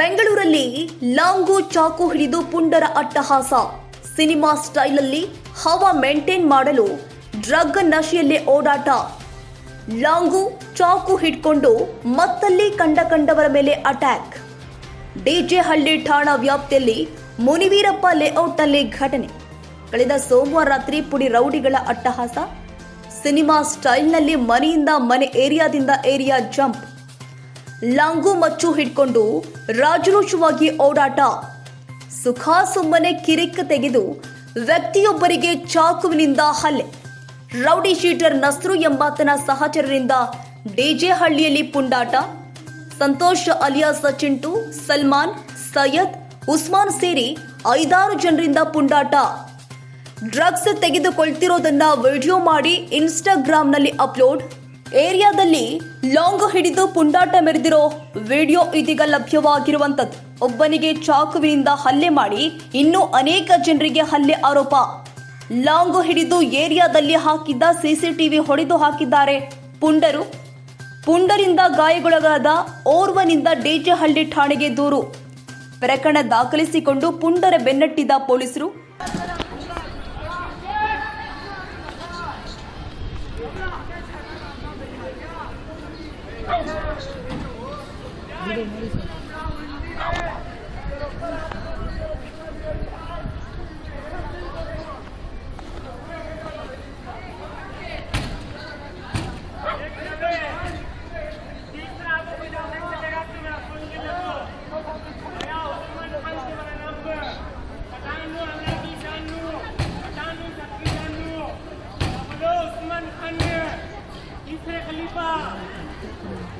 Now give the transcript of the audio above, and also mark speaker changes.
Speaker 1: ಬೆಂಗಳೂರಲ್ಲಿ ಲಾಂಗು ಚಾಕು ಹಿಡಿದು ಪುಂಡರ ಅಟ್ಟಹಾಸ. ಸಿನಿಮಾ ಸ್ಟೈಲಲ್ಲಿ ಹವಾ ಮೇಂಟೈನ್ ಮಾಡಲು ಡ್ರಗ್ ನಶೆಯಲ್ಲೇ ಓಡಾಟ. ಲಾಂಗು ಚಾಕು ಹಿಡ್ಕೊಂಡು ಮತ್ತಲ್ಲಿ ಕಂಡ ಕಂಡವರ ಮೇಲೆ ಅಟ್ಯಾಕ್. ಡಿಜೆ ಹಳ್ಳಿ ಠಾಣಾ ವ್ಯಾಪ್ತಿಯಲ್ಲಿ ಮುನಿವೀರಪ್ಪ ಲೇಔಟ್ನಲ್ಲಿ ಘಟನೆ. ಕಳೆದ ಸೋಮವಾರ ರಾತ್ರಿ ಪುಡಿ ರೌಡಿಗಳ ಅಟ್ಟಹಾಸ. ಸಿನಿಮಾ ಸ್ಟೈಲ್ನಲ್ಲಿ ಮನೆಯಿಂದ ಮನೆ ಏರಿಯಾದಿಂದ ಏರಿಯಾ ಜಂಪ್. ಲಾಂಗು ಮಚ್ಚು ಹಿಡ್ಕೊಂಡು ರಾಜರೋಷವಾಗಿ ಓಡಾಟ. ಸುಖ ಸುಮ್ಮನೆ ಕಿರಿಕ್ ತೆಗೆದು ವ್ಯಕ್ತಿಯೊಬ್ಬರಿಗೆ ಚಾಕುವಿನಿಂದ ಹಲ್ಲೆ. ರೌಡಿ ಶೀಟರ್ ನಸ್ರು ಎಂಬಾತನ ಸಹಚರರಿಂದ ಡಿಜೆ ಹಳ್ಳಿಯಲ್ಲಿ ಪುಂಡಾಟ. ಸಂತೋಷ್ ಅಲಿಯಾಸ್ ಚಿಂಟು, ಸಲ್ಮಾನ್ ಸಯ್ಯದ್ ಉಸ್ಮಾನ್ ಸೇರಿ ಐದಾರು ಜನರಿಂದ ಪುಂಡಾಟ. ಡ್ರಗ್ಸ್ ತೆಗೆದುಕೊಳ್ತಿರೋದನ್ನ ವಿಡಿಯೋ ಮಾಡಿ ಇನ್ಸ್ಟಾಗ್ರಾಮ್ನಲ್ಲಿ ಅಪ್ಲೋಡ್ ಏರಿಯಾದಲ್ಲಿ ಲಾಂಗ್ ಹಿಡಿದು ಪುಂಡಾಟ ಮೆರೆದಿರೋ ವಿಡಿಯೋ ಇದೀಗ ಲಭ್ಯವಾಗಿರುವಂತದ್ದು ಒಬ್ಬನಿಗೆ ಚಾಕುವಿನಿಂದ ಹಲ್ಲೆ ಮಾಡಿ ಇನ್ನೂ ಅನೇಕ ಜನರಿಗೆ ಹಲ್ಲೆ ಆರೋಪ. ಲಾಂಗ್ ಹಿಡಿದು ಏರಿಯಾದಲ್ಲಿ ಹಾಕಿದ್ದ ಸಿಸಿಟಿವಿ ಹೊಡೆದು ಹಾಕಿದ್ದಾರೆ. ಪುಂಡರು ಪುಂಡರಿಂದ ಗಾಯಗೊಳಗಾದ ಓರ್ವನಿಂದ ಡೇಜಹಳ್ಳಿ ಠಾಣೆಗೆ ದೂರು. ಪ್ರಕರಣ ದಾಖಲಿಸಿಕೊಂಡು ಪುಂಡರ ಬೆನ್ನಟ್ಟಿದ ಪೊಲೀಸರು. Felipe!